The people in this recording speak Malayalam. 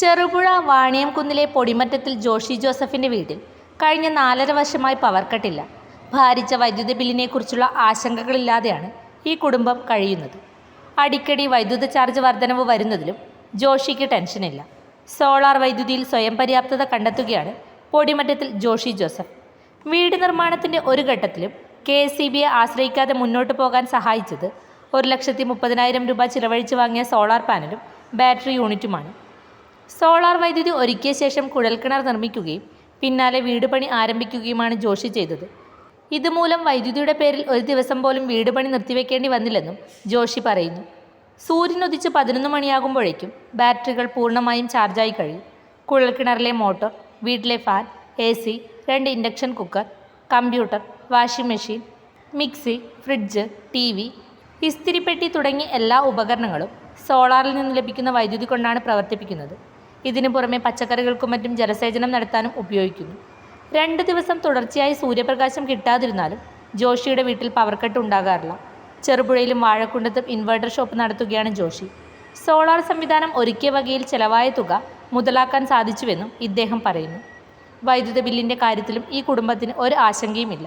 ചെറുപുഴ വാണിയംകുന്നിലെ പൊടിമറ്റത്തിൽ ജോഷി ജോസഫിന്റെ വീട്ടിൽ കഴിഞ്ഞ നാലര വർഷമായി പവർ കട്ടില്ല. ഭാരിച്ച വൈദ്യുതി ബില്ലിനെക്കുറിച്ചുള്ള ആശങ്കകളില്ലാതെയാണ് ഈ കുടുംബം കഴിയുന്നത്. അടിക്കടി വൈദ്യുത ചാർജ് വർധനവ് വരുന്നതിലും ജോഷിക്ക് ടെൻഷനില്ല. സോളാർ വൈദ്യുതിയിൽ സ്വയം പര്യാപ്തത കണ്ടെത്തുകയാണ് പൊടിമറ്റത്തിൽ ജോഷി ജോസഫ്. വീട് നിർമ്മാണത്തിന്റെ ഒരു ഘട്ടത്തിലും കെ എസ് സി ബിയെ ആശ്രയിക്കാതെ മുന്നോട്ട് പോകാൻ സഹായിച്ചത് ഒരു ലക്ഷത്തി മുപ്പതിനായിരം രൂപ ചിലവഴിച്ച് വാങ്ങിയ സോളാർ പാനലും ബാറ്ററി യൂണിറ്റുമാണ്. സോളാർ വൈദ്യുതി ഒരുക്കിയ ശേഷം കുഴൽക്കിണർ നിർമ്മിക്കുകയും പിന്നാലെ വീട് പണി ആരംഭിക്കുകയുമാണ് ജോഷി ചെയ്തത്. ഇതുമൂലം വൈദ്യുതിയുടെ പേരിൽ ഒരു ദിവസം പോലും വീട് പണി നിർത്തിവെക്കേണ്ടി വന്നില്ലെന്നും ജോഷി പറയുന്നു. സൂര്യൻ ഉദിച്ച് പതിനൊന്ന് മണിയാകുമ്പോഴേക്കും ബാറ്ററികൾ പൂർണമായും ചാർജായി കഴിയും. കുഴൽക്കിണറിലെ മോട്ടോർ വീട്ടിലെ ഫാൻ എ സി രണ്ട് induction cooker computer washing machine mixie fridge T V ഇസ്തിരിപ്പെട്ടി തുടങ്ങിയ എല്ലാ ഉപകരണങ്ങളും സോളാറിൽ നിന്ന് ലഭിക്കുന്ന വൈദ്യുതി കൊണ്ടാണ് പ്രവർത്തിപ്പിക്കുന്നത്. ഇതിനു പുറമെ പച്ചക്കറികൾക്കും മറ്റും ജലസേചനം നടത്താനും ഉപയോഗിക്കുന്നു. രണ്ട് ദിവസം തുടർച്ചയായി സൂര്യപ്രകാശം കിട്ടാതിരുന്നാലും ജോഷിയുടെ വീട്ടിൽ പവർ കട്ട് ഉണ്ടാകാറില്ല. ചെറുപുഴയിലും വാഴക്കുണ്ടത്തും ഇൻവെർട്ടർ ഷോപ്പ് നടത്തുകയാണ് ജോഷി. സോളാർ സംവിധാനം ഒരുക്കിയ വകയിൽ ചെലവായ തുക മുതലാക്കാൻ സാധിച്ചുവെന്നും ഇദ്ദേഹം പറയുന്നു. വൈദ്യുത ബില്ലിന്റെ കാര്യത്തിലും ഈ കുടുംബത്തിന് ഒരു ആശങ്കയുമില്ല.